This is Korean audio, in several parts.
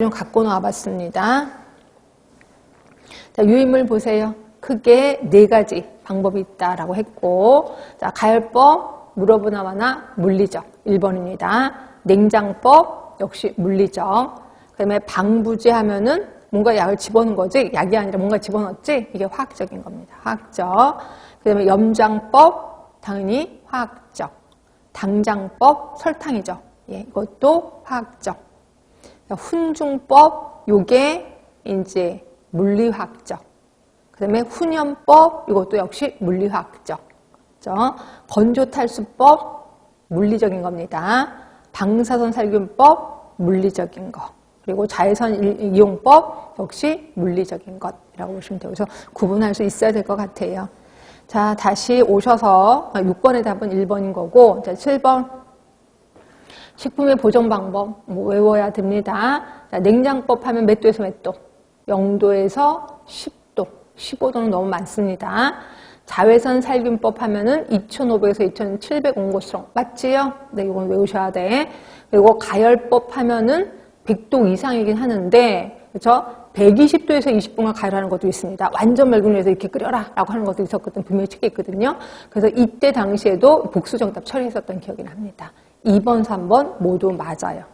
좀 갖고 나와봤습니다. 자, 유인물 보세요. 크게 네 가지 방법이 있다라고 했고, 자, 가열법, 물어보나마나 물리적 1번입니다. 냉장법 역시 물리적. 그다음에 방부제 하면은 뭔가 약을 집어넣은 거지, 약이 아니라 뭔가 집어넣었지, 이게 화학적인 겁니다. 화학적. 그다음에 염장법 당연히 화학적. 당장법 설탕이죠. 예, 이것도 화학적. 훈중법 요게 이제 물리화학적. 그 다음에 훈연법 이것도 역시 물리화학적. 그죠? 건조탈수법 물리적인 겁니다. 방사선 살균법 물리적인 거. 그리고 자외선 이용법 역시 물리적인 것이라고 보시면 되고 그래서 구분할 수 있어야 될 것 같아요. 자, 다시 오셔서 6번의 답은 1번인 거고 자, 7번 식품의 보존 방법 뭐 외워야 됩니다. 자, 냉장법 하면 몇 도에서 몇 도? 0도에서 10도, 15도는 너무 많습니다. 자외선 살균법 하면은 2500에서 2700 온도수로 맞지요? 네, 이건 외우셔야 돼. 그리고 가열법 하면은 100도 이상이긴 하는데, 그렇죠? 120도에서 20분간 가열하는 것도 있습니다. 완전 물에서 이렇게 끓여라 라고 하는 것도 있었거든. 분명히 책에 있거든요. 그래서 이때 당시에도 복수 정답 처리했었던 기억이 납니다. 2번, 3번 모두 맞아요.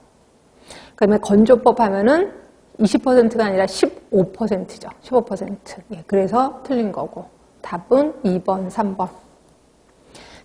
그다음에 건조법 하면은 20%가 아니라 15%죠. 15%. 예, 그래서 틀린 거고. 답은 2번, 3번.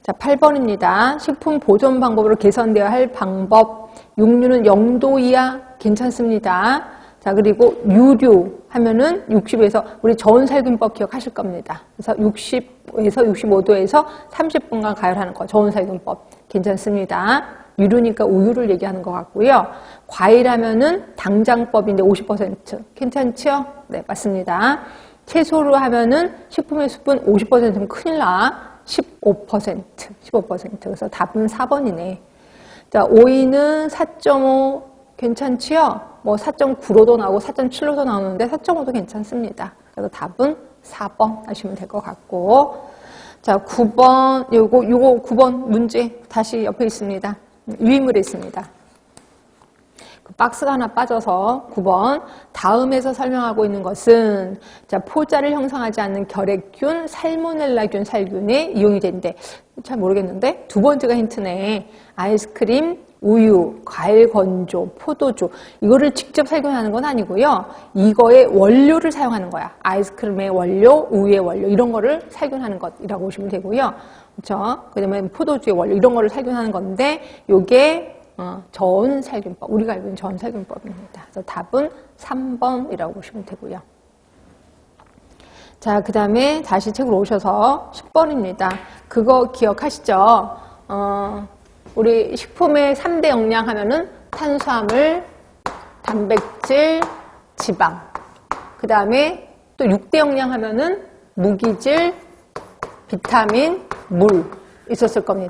자, 8번입니다. 식품 보존 방법으로 개선되어야 할 방법. 육류는 0도 이하 괜찮습니다. 자, 그리고 유류 하면은 60에서 우리 저온살균법 기억하실 겁니다. 그래서 60에서 65도에서 30분간 가열하는 거 저온살균법 괜찮습니다. 유류니까 우유를 얘기하는 것 같고요. 과일하면은 당장법인데 50% 괜찮죠? 네, 맞습니다. 채소로 하면은 식품의 숲은 50%면 큰일 나. 15% 15% 그래서 답은 4번이네. 자, 오이는 4.5 괜찮지요? 뭐 4.9로도 나오고 4.7로도 나오는데 4.5도 괜찮습니다. 그래서 답은 4번 하시면 될 것 같고 자 9번 요거 요거 9번 문제 다시 옆에 있습니다. 유인물에 있습니다. 그 박스가 하나 빠져서 9번 다음에서 설명하고 있는 것은 자 포자를 형성하지 않는 결핵균, 살모넬라균 살균에 이용이 된대. 잘 모르겠는데 두 번째가 힌트네. 아이스크림, 우유, 과일 건조, 포도주 이거를 직접 살균하는 건 아니고요. 이거의 원료를 사용하는 거야. 아이스크림의 원료, 우유의 원료 이런 거를 살균하는 것이라고 보시면 되고요. 그렇죠? 그다음에 포도주의 원료 이런 거를 살균하는 건데 요게 어, 저온 살균법 우리가 알고 있는 저온 살균법입니다. 그래서 답은 3번이라고 보시면 되고요. 자, 그 다음에 다시 책으로 오셔서 10번입니다. 그거 기억하시죠? 어, 우리 식품의 3대 영양 하면은 탄수화물, 단백질, 지방. 그 다음에 또 6대 영양 하면은 무기질, 비타민, 물 있었을 겁니다.